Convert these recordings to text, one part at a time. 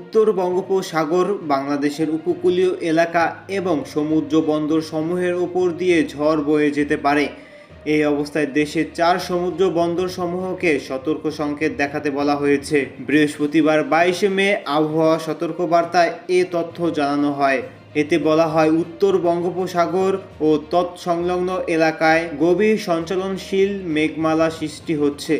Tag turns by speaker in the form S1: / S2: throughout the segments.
S1: উত্তর বঙ্গোপসাগর বাংলাদেশের উপকূলীয় এলাকা এবং সমুদ্র বন্দর সমূহের ওপর দিয়ে ঝড় বয়ে যেতে পারে। এই অবস্থায় দেশের চার সমুদ্র বন্দর সমূহকে সতর্ক সংকেত দেখাতে বলা হয়েছে। বৃহস্পতিবার বাইশে মে আবহাওয়া সতর্কবার্তায় এ তথ্য জানানো হয়। এতে বলা হয়, উত্তর বঙ্গোপসাগর ও তৎসংলগ্ন এলাকায় গভীর সঞ্চালনশীল মেঘমালা সৃষ্টি হচ্ছে।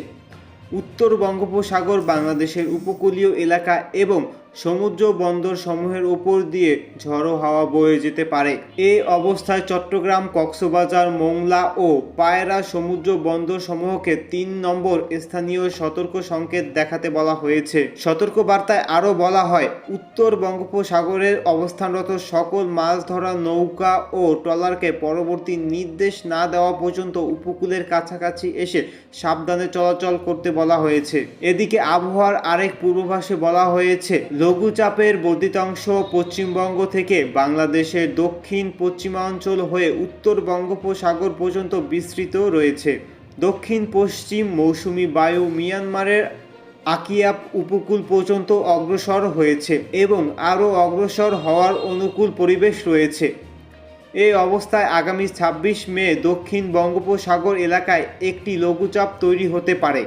S1: উত্তর বঙ্গোপসাগর বাংলাদেশের উপকূলীয় এলাকা এবং সমুদ্র বন্দর সমূহের উপর দিয়ে ঝড়ো হাওয়া বয়ে যেতে পারে। এই অবস্থায় চট্টগ্রাম, কক্সবাজার, মোংলা ও পায়রা সমুদ্র বন্দর সমূহকে তিন নম্বর স্থানীয় সতর্ক সংকেত দেখাতে বলা হয়েছে। সতর্ক বার্তায় আরও বলা হয়, উত্তর বঙ্গোপসাগরের অবস্থানরত সকল মাছ ধরা নৌকা ও ট্রলারকে পরবর্তী নির্দেশ না দেওয়া পর্যন্ত উপকূলের কাছাকাছি এসে সাবধানে চলাচল করতে বলা হয়েছে। এদিকে আবহাওয়ার আরেক পূর্বাভাসে বলা হয়েছে লঘুচাপের বর্ধিতাংশ পশ্চিমবঙ্গ থেকে বাংলাদেশের দক্ষিণ পশ্চিমাঞ্চল হয়ে উত্তর বঙ্গোপসাগর পর্যন্ত বিস্তৃত রয়েছে। দক্ষিণ পশ্চিম মৌসুমি বায়ু মিয়ানমারের আকিয়াপ উপকূল পর্যন্ত অগ্রসর হয়েছে এবং আরও অগ্রসর হওয়ার অনুকূল পরিবেশ রয়েছে। এই অবস্থায় আগামী ছাব্বিশ মে দক্ষিণ বঙ্গোপসাগর এলাকায় একটি লঘুচাপ তৈরি হতে পারে।